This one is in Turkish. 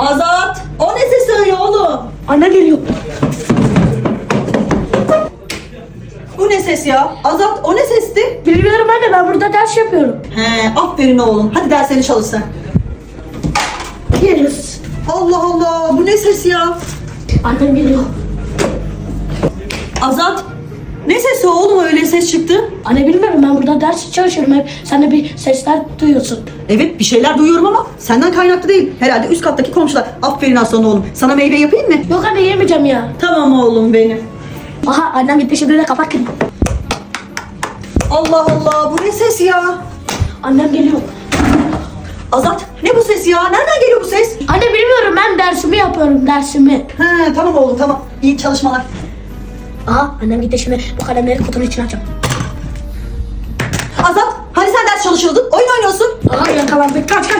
Azat o ne sesi öyle oğlum? Anne geliyor. Bu ne ses ya? Azat o ne sesti? Bilmiyorum anne ben burada ders yapıyorum. He aferin oğlum. Hadi derslerini çalış sen. Yes. Allah Allah bu ne ses ya? Annem geliyor. Azat ne sesi oğlum öyle ses çıktı? Anne bilmiyorum ben burada ders çalışıyorum hep. Sen de bir sesler duyuyorsun. Evet bir şeyler duyuyorum ama senden kaynaklı değil. Herhalde üst kattaki komşular. Aferin aslan oğlum. Sana meyve yapayım mı? Yok anne yemeyeceğim ya. Tamam oğlum benim. Aha annem gitti şimdi de kapat. Allah Allah bu ne ses ya? Annem geliyor. Azat ne bu ses ya? Nereden geliyor bu ses? Anne bilmiyorum ben dersimi yapıyorum dersimi. He tamam oğlum tamam. İyi çalışmalar. Aha annem gitti şimdi bu kalemleri kutunun içine atacağım. Azat hani sen ders çalışıyordun? Oyun oynuyorsun. Aha yakalandık kaç kaç.